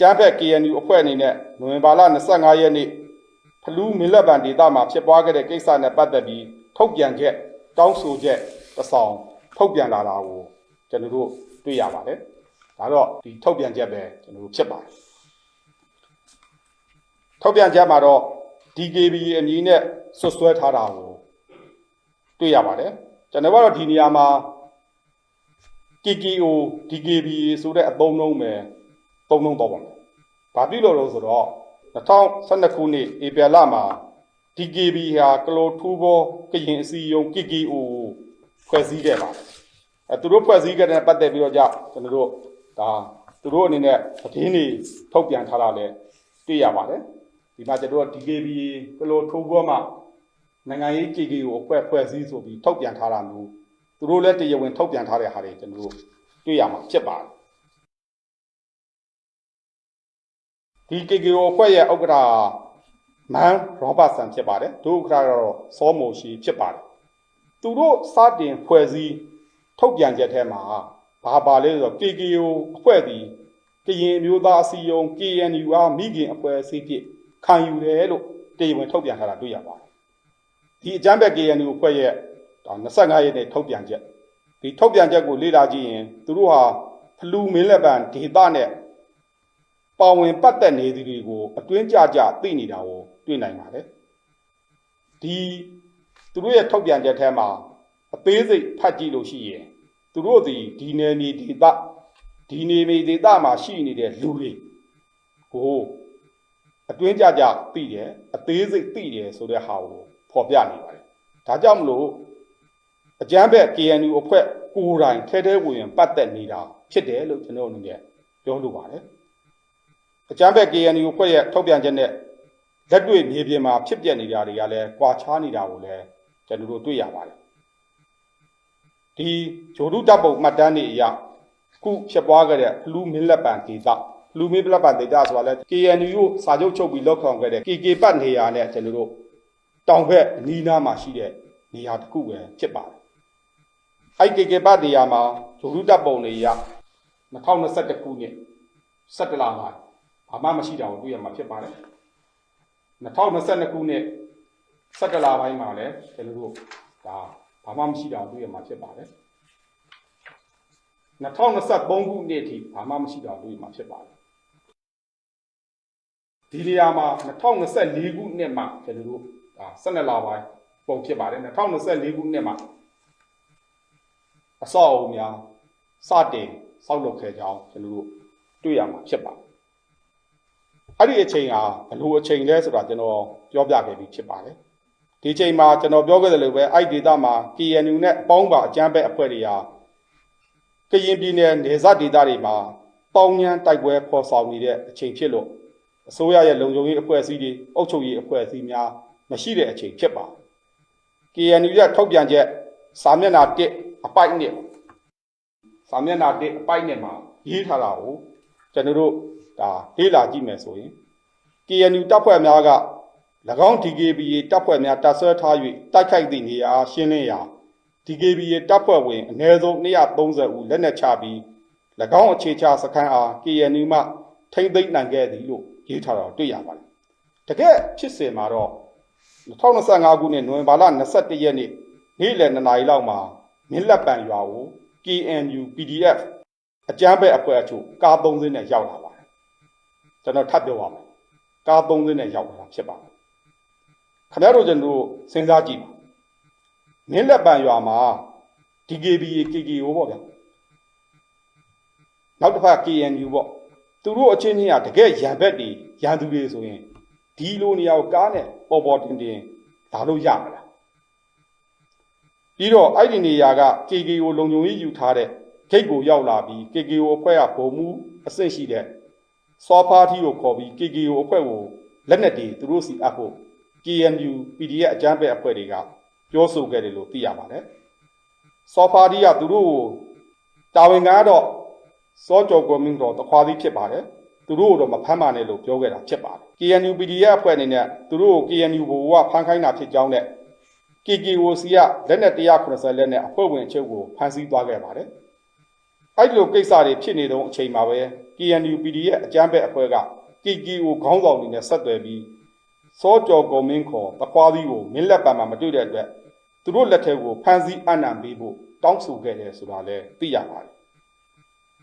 ကြမ်းဖက် KNU အဖွဲ့အနေနဲ့နိုဝင်ဘာလ25ရက်နေ့ဖလူးမင်းလက်ပံဒေသမှာဖြစ်ပွားခဲ့တဲ့ကိစ္စနဲ့ပတ်သက်ပြီးထုတ်ပြန်ချက်တောင်းဆိုချက်တစ်ဆောင်ထုတ်ပြန်လာတာကိုကျွန်တော်တို့တွေ့ရပါတယ်။ဒါတော့ဒီထုတ်ပြန်ချက်ပဲကျွန်တော်တို့ဖြစ်ပါတယ်။ထုတ်ပြန်ချက်မှာတော့ DKB အမည်နဲ့ဆွတ်ဆွဲထားတာကိုတွေ့ရပါတယ်။ကျွန်တော်ကတော့ဒီနေရာမှာ KKO DKB ဆိုတဲ့အသုံးလုံးပဲ သုံးလုံးတော့ပါမယ်။ဘာဖြစ်လို့လဲဆိုတော့2012ခုနှစ်ဧပြီလမှာ DKB ဟာကလိုထူဘောကရင်အစည်းအရုံး KKO ကိုဖွဲ့စည်းခဲ့ပါတယ်။အဲသူတို့ဖွဲ့စည်းခဲ့တဲ့ပတ်သက်ပြီးတော့ကြောင့်ကျွန်တော်တို့ဒါသူတို့အနေနဲ့သတင်းတွေထုတ်ပြန်ထားတာလည်းတွေ့ရပါတယ်။ဒီမှာကျွန်တော်တို့ DKB ကလိုထူဘောမှာနိုင်ငံရေး KKO ကိုအဖွဲ့ဖွဲ့စည်းဆိုပြီးထုတ်ပြန်ထားတာမျိုးသူတို့လည်းတရားဝင်ထုတ်ပြန်ထားတဲ့ဟာတွေကျွန်တော်တို့တွေ့ရမှာဖြစ်ပါတယ် ဒီ KKO အဖွဲ့ရဲ့ဥက္ကဋ္ဌမန်ရောဘတ်ဆန်ဖြစ်ပါတယ်ဒုဥက္ကဋ္ဌကတော့စောမိုရှိဖြစ်ပါတယ်သူတို့စတင်ဖွဲ့စည်းထုတ်ပြန်ချက်ထဲမှာဘာပါလဲဆိုတော့ KKO အဖွဲ့ဒီကရင်အမျိုးသားအစည်းအရုံး KNU အားမိခင်အဖွဲ့အစည်းဖြစ်ခံယူတယ်လို့တရားဝင်ထုတ်ပြန်ထားတာတွေ့ရပါတယ်ဒီအကြမ်းဖက် KNU အဖွဲ့ရဲ့ဒါ25ရက်နေ့ထုတ်ပြန်ချက်ဒီထုတ်ပြန်ချက်ကိုလေ့လာကြည့်ရင်သူတို့ဟာဖလူမင်းလက်ပံဒေသနဲ့ ပါဝင်ပတ်သက်နေသူတွေကိုအတွင်းကြကြသိနေတာကိုတွေ့နိုင်ပါတယ်ဒီသူတို့ရဲ့ထုတ်ပြန်ချက်ထဲမှာအသေးစိတ်ဖတ်ကြည့်လို့ရှိရင်သူတို့ဒီဒီနယ်မြေဒေသဒီနေမြေဒေသမှာရှိနေတဲ့လူတွေကိုအတွင်းကြကြသိတယ်အသေးစိတ်သိတယ်ဆိုတဲ့ဟာကိုဖော်ပြနေပါတယ်ဒါကြောင့်မလို့အကြမ်းဖက် KNU အဖွဲ့ကိုယ်တိုင်ထဲထဲဝင်ဝင်ပတ်သက်နေတာဖြစ်တယ်လို့ကျွန်တော်အနေနဲ့ပြောလိုပါတယ် အကြမ်းဖက် KNU အဖွဲ့ရဲ့ထုတ်ပြန်ချက်နဲ့လက်တွေ့မြေပြင်မှာဖြစ်ပျက်နေတာတွေကလည်းကွာခြားနေတာကိုလည်းကျွန်တော်တို့တွေ့ရပါတယ်ဒီဂျိုဒုတပ်ပုံမှတ်တမ်းတွေအရခုဖြစ်ပွားခဲ့တဲ့လူမင်းလက်ပံဒေသလူမင်းလက်ပံဒေသဆိုတာလဲ KNU ကိုစာချုပ်ချုပ်ပြီးလောက်ခံခဲ့တဲ့ KK ပတ်နေရာနဲ့ကျွန်တော်တို့တောင်ဘက်အနီးနားမှာရှိတဲ့နေရာတစ်ခုပဲဖြစ်ပါတယ်အဲ့ကေကေပတ်နေရာမှာဂျိုဒုတပ်ပုံတွေရ2021ခုနှစ်17လမှာ ဘာမှမရှိတာကိုတွေ့ရမှာဖြစ်ပါတယ်2022ခုနှစ်17လပိုင်းမှာလည်းကျွန်တော်တို့ဒါဘာမှမရှိတာကိုတွေ့ရမှာဖြစ်ပါတယ်2023ခုနှစ်အထိဘာမှမရှိတာကိုတွေ့ရမှာဖြစ်ပါတယ်ဒီနေရာမှာ2024ခုနှစ်မှာကျွန်တော်တို့ဒါ12လပိုင်းပုံဖြစ်ပါတယ်2024ခုနှစ်မှာအစောအအုံများစတင်စောက်လုပ်ခဲ့ကြောင်းကျွန်တော်တို့တွေ့ရမှာဖြစ်ပါတယ် အဲ့ဒီအချိန်ဟာဘယ်လိုအချိန်လဲဆိုတာကျွန်တော်ပြောပြခဲ့ပြီးဖြစ်ပါတယ်ဒီချိန်မှာကျွန်တော်ပြောခဲ့တယ်လို့ပဲအဲ့ဒီဒေသမှာ KNU နဲ့ပေါင်းပါအကြမ်းဖက်အဖွဲ့တွေဟာကရင်ပြည်နယ်နေဇတ်ဒေသတွေမှာပေါင်းညမ်းတိုက်ပွဲဖော်ဆောင်နေတဲ့အချိန်ဖြစ်လို့အစိုးရရဲ့လုံခြုံရေးအဖွဲ့အစည်းတွေအုပ်ချုပ်ရေးအဖွဲ့အစည်းများမရှိတဲ့အချိန်ဖြစ်ပါ KNU ရဲ့ထုတ်ပြန်ချက်စာမျက်နှာ1အပိုက်နဲ့စာမျက်နှာ1အပိုက်နဲ့မှာရေးထားတာကိုကျွန်တော်တို့ ဒါလေ့လာကြည့်မယ်ဆိုရင် KNU တပ်ဖွဲ့များက၎င်း DKBA တပ်ဖွဲ့များတပ်ဆွဲထား၍တိုက်ခိုက်သည့်နေရာရှင်းလင်းရာ DKBA တပ်ဖွဲ့ဝင်အနည်းဆုံး230ဦးလက်နက်ချပြီး၎င်းအခြေချစခန်းအား KNU မှထိမ့်သိမ်းနိုင်ခဲ့သည်လို့ရေးထားတာတွေ့ရပါတယ်။တကယ်ဖြစ်စဉ်မှာတော့2025ခုနှစ်နိုဝင်ဘာလ21ရက်နေ့နေ့လယ်2နာရီလောက်မှာမြင်းလက်ပံရွာကို KNU PDF အကြမ်းဖက်အဖွဲ့အချို့ကား၃စင်းနဲ့ရောက်လာပါတယ်။ ကျွန်တော်ထပ်ပြောပါမယ်။ကား၃စင်းနဲ့ရောက်လာတာဖြစ်ပါတယ်။ခင်ဗျားတို့ကျွန်တော်စဉ်းစားကြည့်ပါ။မြင်းလက်ပံရွာမှာ DKBA KKO ပေါ့ဗျာ။နောက်တစ်ဖက် KNU ပေါ့။သူတို့အချင်းချင်းကတကယ်ရံဘက်တွေရန်သူတွေဆိုရင်ဒီလိုနေရာကိုကားနဲ့ပေါ်ပေါ်တင်တင်လာလို့ရမလားပြီးတော့အဲ့ဒီနေရာက KKO လုံခြုံရေးယူထားတဲ့ဂိတ်ကိုရောက်လာပြီး KKO အဖွဲ့ကဗိုလ်မှူးအဆင့်ရှိတဲ့ စောဖားထီကိုခေါ်ပြီး KKO အဖွဲ့ကိုလက်နက်တွေသူတို့စီအပ်ဖို့ KNU PDF အကြမ်းဖက်အဖွဲ့တွေကပြောဆိုခဲ့တယ်လို့သိရပါတယ်စောဖားထီကသူတို့ကိုတာဝန်ကတော့စောကြော်ကွန်မင်းတော်တခွားသီးဖြစ်ပါတယ်သူတို့တော့မဖမ်းပါနဲ့လို့ပြောခဲ့တာဖြစ်ပါတယ် KNU PDF အဖွဲ့အနေနဲ့သူတို့ကို KNU ဘိုကဖမ်းခိုင်းတာဖြစ်ကြောင်းနဲ့ KKOC ကလက်နက်190လက်နဲ့အဖွဲ့ဝင်အချုပ်ကိုဖမ်းဆီးသွားခဲ့ပါတယ် အဲ့ဒီလိုကိစ္စတွေဖြစ်နေတော့အချိန်မှာပဲ KNU PD ရဲ့အကြမ်းဖက်အဖွဲ့က KKO ခေါင်းဆောင်တွေနဲ့ဆက်သွယ်ပြီးစောကြော်ကုံမင်းခေါ်တခွားသီးကိုမင်းလက်ပံမှာမတွေ့တဲ့အတွက်သူတို့လက်ထဲကိုဖမ်းဆီးအနံပေးဖို့တောင်းဆိုခဲ့တယ်ဆိုတာလည်းသိရပါတယ်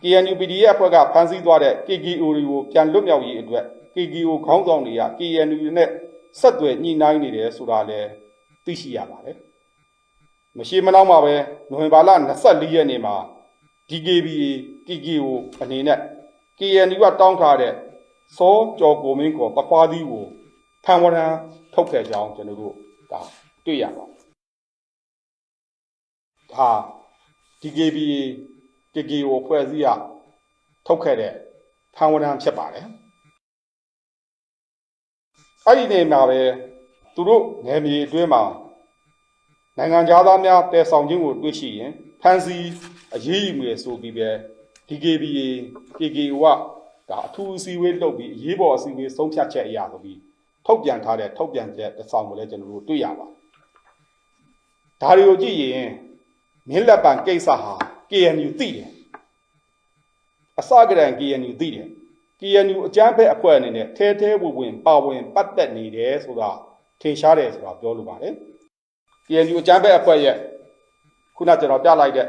KNU PD ရဲ့အဖွဲ့ကဖမ်းဆီးသွားတဲ့ KKO တွေကိုပြန်လွတ်မြောက်ရေးအတွက် KKO ခေါင်းဆောင်တွေက KNU နဲ့ဆက်သွယ်ညှိနှိုင်းနေတယ်ဆိုတာလည်းသိရှိရပါတယ်မရှိမနောက်မှာပဲနိုဝင်ဘာလ24ရက်နေ့မှာ DKBA KKO အနေနဲ့ KNU ကတောင်းထားတဲ့စောကြော်ကိုမင်းကိုပခွားသီးကိုဖန်ဝရံထုတ်ခဲ့ကြောင်းကျွန်တော်တို့ဒါတွေ့ရပါတယ်။ဒါ DKBA KKO ဖွဲ့စည်းရထုတ်ခဲ့တဲ့ဖန်ဝရံဖြစ်ပါတယ်။အဲ့ဒီနေမှာပဲသူတို့နယ်မြေအတွင်းမှာနိုင်ငံသားများတည်ဆောင်ခြင်းကိုတွေ့ရှိရင်ဖမ်းဆီး အရေးယူမယ်ဆိုပြီးပဲ DKBA KKO ကဒါအထူးအစည်းအဝေးလုပ်ပြီးအရေးပေါ်အစည်းအဝေးဆုံးဖြတ်ချက်အရာဆိုပြီးထုတ်ပြန်ထားတဲ့ထုတ်ပြန်ချက်တစ်ဆောင်ကိုလည်းကျွန်တော်တို့တွေ့ရပါတယ်။ဒါတွေကိုကြည့်ရင်မင်းလက်ပံကိစ္စဟာ KNU သိတယ်။အစကတည်းက KNU သိတယ်။ KNU အကြမ်းဖက်အဖွဲ့အနေနဲ့ထဲထဲဝင်ဝင်ပါဝင်ပတ်သက်နေတယ်ဆိုတာထင်ရှားတယ်ဆိုတာပြောလိုပါတယ်။ KNU အကြမ်းဖက်အဖွဲ့ရဲ့ခုနကျွန်တော်ပြလိုက်တဲ့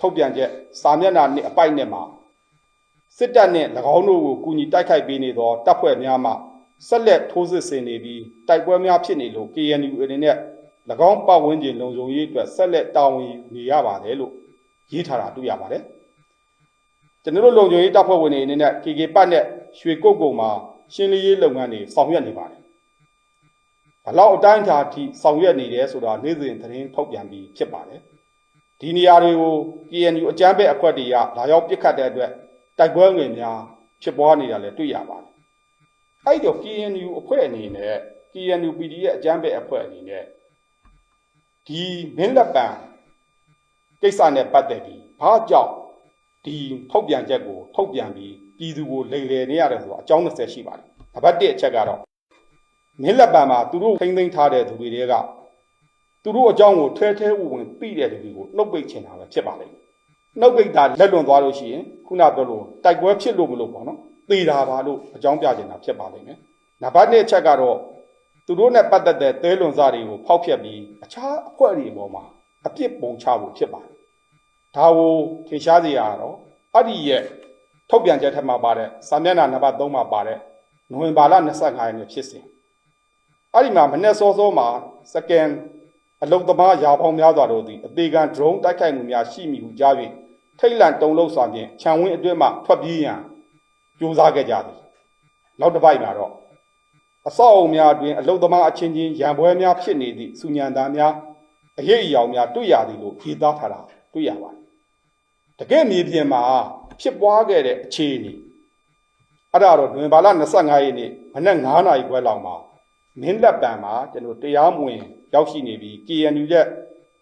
ထုတ်ပြန်ချက်စာမျက်နှာနှစ်အပိုက်နဲ့မှာစစ်တပ်နဲ့၎င်းတို့ကိုကူညီတိုက်ခိုက်ပေးနေသောတပ်ဖွဲ့များမှဆက်လက်ထိုးစစ်ဆင်နေပြီးတိုက်ပွဲများဖြစ်နေလို့ KNU အနေနဲ့၎င်းပတ်ဝန်းကျင်လုံခြုံရေးအတွက်ဆက်လက်တာဝန်ယူနေရပါတယ်လို့ရေးထားတာတွေ့ရပါတယ်ကျွန်တော်တို့လုံခြုံရေးတပ်ဖွဲ့ဝင်တွေအနေနဲ့ KK ပတ်နဲ့ရွှေကုတ်ကုံမှာရှင်းလင်းရေးလုပ်ငန်းတွေဆောင်ရွက်နေပါတယ်ဘလောက်အတိုင်းအတာထိဆောင်ရွက်နေတယ်ဆိုတာနေ့စဉ်သတင်းထုတ်ပြန်ပြီးဖြစ်ပါတယ် ဒီနေရာတွေကို KNU အကြမ်းဖက်အဖွဲ့တွေကလာရောက်ပစ်ခတ်တဲ့အတွက်တိုက်ပွဲငွေများဖြစ်ပွားနေတာလည်းတွေ့ရပါတယ်အဲ့တော့ KNU အဖွဲ့အနေနဲ့ KNU PD ရဲ့အကြမ်းဖက်အဖွဲ့အနေနဲ့ဒီမင်းလက်ပံကိစ္စနဲ့ပတ်သက်ပြီးဘာကြောင့်ဒီထုတ်ပြန်ချက်ကိုထုတ်ပြန်ပြီးပြည်သူကိုလိမ်လည်နေရတယ်ဆိုတော့အကြောင်း20ရှိပါတယ်။နံပါတ်1အချက်ကတော့မင်းလက်ပံမှာသူတို့ထိမ့်သိမ်းထားတဲ့သူတွေက သူတို့အကြောင်းကိုထဲထဲဝင်ဝင်သိတဲ့သူတွေကိုနှုတ်ပိတ်ချင်တာပဲဖြစ်ပါလိမ့်မယ်။နှုတ်ပိတ်တာလက်လွန်သွားလို့ရှိရင်ခုနပြောလို့တိုက်ပွဲဖြစ်လို့မလို့ပေါ့နော်။သေတာပါလို့အကြောင်းပြချင်တာဖြစ်ပါလိမ့်မယ်။နံပါတ်2အချက်ကတော့သူတို့နဲ့ပတ်သက်တဲ့သဲလွန်စားတွေကိုဖောက်ဖျက်ပြီးအခြားအဖွဲ့တွေအပေါ်မှာအပြစ်ပုံချဖို့ဖြစ်ပါတယ်။ဒါကိုထင်ရှားစေရတော့အဲ့ဒီရဲ့ထုတ်ပြန်ချက်ထက်မှာပါတဲ့စာမျက်နှာနံပါတ်3မှာပါတဲ့နိုဝင်ဘာလ25ရက်နေ့ဖြစ်စဉ်အဲ့ဒီမှာမနေ့စောစောမှာစကန် အလုံသမားရာပေါင်းများစွာတို့သည်အသေးခံ drone တိုက်ခိုက်မှုများရှိမိဟုကြား၍ထိတ်လန့်တုန်လှုပ်စွာဖြင့်ခြံဝင်းအတွင်းမှထွက်ပြေးရန်ကြိုးစားခဲ့ကြသည်နောက်တစ်ပိုက်မှာတော့အဆောက်အုံများအတွင်အလုံသမားအချင်းချင်းရံပွဲများဖြစ်နေသည့်စုညံသားများအရေးအယောင်များတွေ့ရသည်လို့ဖြေသားထားတာတွေ့ရပါတယ်တကယ်မြေပြင်မှာဖြစ်ပွားခဲ့တဲ့အခြေအနေအဲ့ဒါတော့နိုဝင်ဘာလ25ရက်နေ့မနက်9:00နာရီခွဲလောက်မှာ မင်းလက်ပံမှာကျွန်တော်တရားမဝင်ရောက်ရှိနေပြီး KNU ရဲ့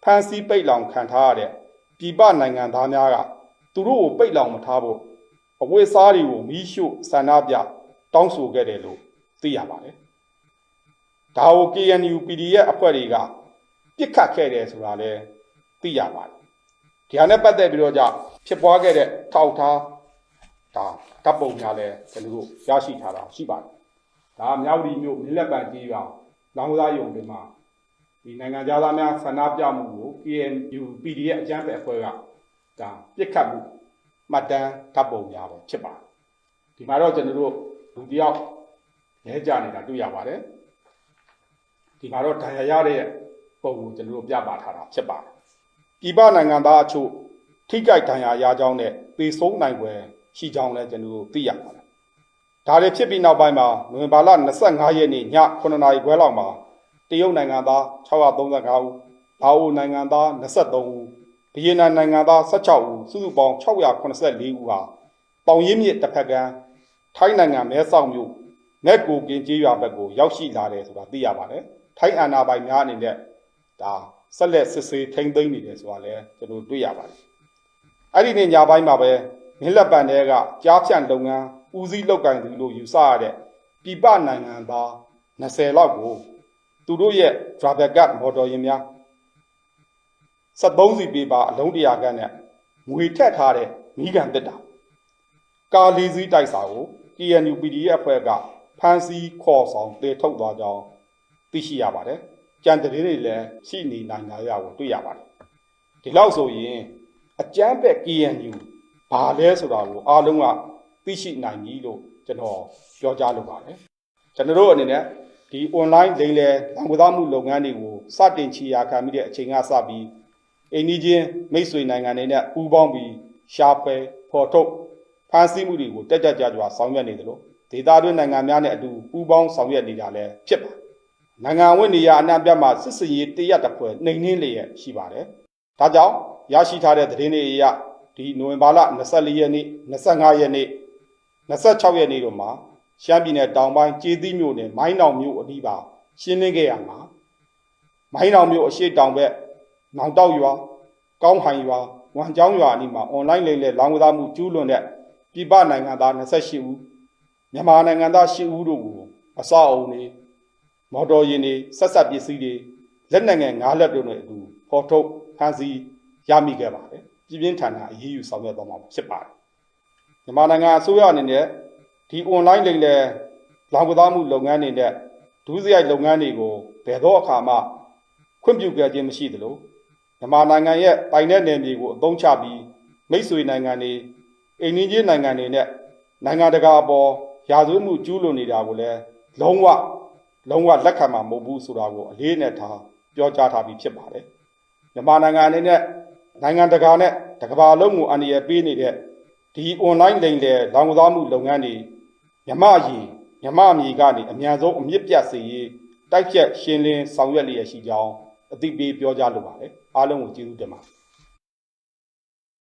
ဖမ်းဆီးပိတ်လောင်ခံထားရတဲ့ပြည်ပနိုင်ငံသားများကသူတို့ကိုပိတ်လောင်မထားဖို့အဝိစားတွေကိုမီးရှို့ဆန္ဒပြတောင်းဆိုခဲ့တယ်လို့သိရပါတယ်။ဒါကို KNU PDF အဖွဲ့တွေကပြစ်ခတ်ခဲ့တယ်ဆိုတာလည်းသိရပါတယ်။ဒီဟာနဲ့ပတ်သက်ပြီးတော့ကြဖြစ်ပွားခဲ့တဲ့ထောက်ထားဒါတပ်ပုံများလည်းကျွန်တော်တို့ရရှိထားတာရှိပါတယ်။ ဒါမြောက်ဒီမြို့မြလက်ပံကြီးပါလောင်စားယုံတွေမှာဒီနိုင်ငံသားများဆန္ဒပြမှုကို KNU PDF အကြမ်းဖက်အဖွဲ့ကဒါပြစ်ခတ်မှုမှတ်တမ်းတပ်ပုံများပဲဖြစ်ပါတယ်။ဒီမှာတော့ကျွန်တော်တို့လူတယောက်လဲကြနေတာတွေ့ရပါတယ်။ဒီမှာတော့ဒဏ်ရာရတဲ့ပုံကိုကျွန်တော်တို့ပြပါထားတာဖြစ်ပါတယ်။ပြည်ပနိုင်ငံသားအချို့ထိကြိုက်ဒဏ်ရာရကြောင်းနဲ့ပေဆုံးနိုင်ွယ်ရှိကြောင်းလည်းကျွန်တော်တို့သိရပါတယ်။ ဒါတွေဖြစ်ပြီးနောက်ပိုင်းမှာနိုဝင်ဘာလ25ရက်နေ့ည9:00နာရီခွဲလောက်မှာတရုတ်နိုင်ငံသား635ဦး၊လာအိုနိုင်ငံသား23ဦး၊ဗီယက်နမ်နိုင်ငံသား16ဦးစုစုပေါင်း684ဦးဟာပေါင်ရင်းမြစ်တစ်ဖက်ကမ်းထိုင်းနိုင်ငံမဲဆောက်မြို့နက်ကိုကင်းကျေးရွာဘက်ကိုရောက်ရှိလာတယ်ဆိုတာသိရပါတယ်။ထိုင်းအာဏာပိုင်များအနေနဲ့ဒါဆက်လက်စစ်ဆေးထိန်းသိမ်းနေတယ်ဆိုတာလည်းကျွန်တော်တွေ့ရပါတယ်။အဲ့ဒီနေ့ညပိုင်းမှာပဲမင်းလက်ပံတွေကကြားဖြန့်လုပ်ငန်း ဦးစီးလုပ်ကင်သူလို့ယူဆရတဲ့ပြပနိုင်ငံသား20လောက်ကိုသူတို့ရဲ့ driver guard မော်တော်ယာဉ်များ73စီပေးပါအလုံးတရာခန့်နဲ့ငွေထက်ထားတဲ့မိကန်တက်တာကာလီစည်းတိုက်စာကို KNU PDF အဖွဲ့ကဖမ်းဆီးခေါ်ဆောင်တေထုတ်သွားကြောင်းသိရှိရပါတယ်ကြံတရေတွေလည်းရှိနေနိုင်ကြရကိုတွေ့ရပါတယ်ဒီလောက်ဆိုရင်အကြမ်းဖက် KNU ဘာလဲဆိုတာကိုအားလုံးက သိရှိနိုင်ပြီလို့ကျွန်တော်ပြောကြားလိုပါတယ်ကျွန်တော်တို့အနေနဲ့ဒီ online လိမ်လည်လောင်ကစားမှုလုပ်ငန်းတွေကိုစတင်ချီယာခံမိတဲ့အချိန်ကစပြီးအိန္ဒိချင်းမိတ်ဆွေနိုင်ငံတွေနဲ့ပူးပေါင်းပြီးရှာဖွေဖော်ထုတ်ဖန်ဆီးမှုတွေကိုတက်ကြွကြကြွဆောင်ရွက်နေတယ်လို့ဒေသတွင်းနိုင်ငံများနဲ့အတူပူးပေါင်းဆောင်ရွက်နေတာလည်းဖြစ်ပါတယ်နိုင်ငံဝင်နေရအနှံ့ပြတ်မှာစစ်စင်ရေးတရက်တစ်ဖွဲနှိမ်နှင်းလျက်ရှိပါတယ်ဒါကြောင့်ရရှိထားတဲ့သတင်းတွေအရဒီနိုဝင်ဘာလ24ရက်နေ့25ရက်နေ့ 26ရက်နေ့တို့မှာရှမ်းပြည်နယ်တောင်ပိုင်းကျေးသီးမြို့နယ်မိုင်းတောင်မြို့အနီးပါရှင်းလင်းခဲ့ရမှာမိုင်းတောင်မြို့အရှိတောင်ဘက်နောင်တောက်ရွာကောင်းဟန်ရွာဝမ်ကျောင်းရွာအနီးမှာအွန်လိုင်းလိမ်လည်လောင်းကစားမှုကျူးလွန်တဲ့ပြည်ပနိုင်ငံသား28ဦးမြန်မာနိုင်ငံသား10ဦးတို့ကိုအစအုံတွေမော်တော်ယာဉ်တွေဆက်ဆက်ပစ္စည်းတွေလက်နက်ငယ်၅လက်တို့နဲ့အတူဖော်ထုတ်ဖမ်းဆီးရမိခဲ့ပါတယ်ပြည်ပြင်းထန်တာအရေးယူဆောင်ရွက်သွားမှာဖြစ်ပါတယ် မြန်မာနိုင်ငံအစိုးရအနေနဲ့ဒီ online လိမ်လည်လောင်ကစားမှုလုပ်ငန်းတွေနဲ့ဒုစရိုက်လုပ်ငန်းတွေကိုဘယ်တော့အခါမှခွင့်ပြုခဲ့ခြင်းမရှိသလိုမြန်မာနိုင်ငံရဲ့ပိုင်တဲ့နယ်မြေကိုအသုံးချပြီးမိတ်ဆွေနိုင်ငံတွေအိမ်နီးချင်းနိုင်ငံတွေနဲ့နိုင်ငံတကာအပေါ်ရာဇဝတ်မှုကျူးလွန်နေတာကိုလည်းလုံးဝလုံးဝလက်ခံမှာမဟုတ်ဘူးဆိုတာကိုအလေးနဲ့ထားပြောကြားထားပြီးဖြစ်ပါတယ်မြန်မာနိုင်ငံအနေနဲ့နိုင်ငံတကာနဲ့တကမ္ဘာလုံးကိုအန္တရာယ်ပေးနေတဲ့ ဒီ online လိမ်လည်လောင်ကစားမှုလုပ်ငန်းတွေမြမအကြီးမြမအမီကနေအများဆုံးအမြင့်ပြတ်စေရေးတိုက်ဖြတ်ရှင်းလင်းဆောင်ရွက်လျက်ရှိကြောင်းအသိပေးပြောကြားလိုပါတယ်အားလုံးကိုကျေးဇူးတင်ပါတယ်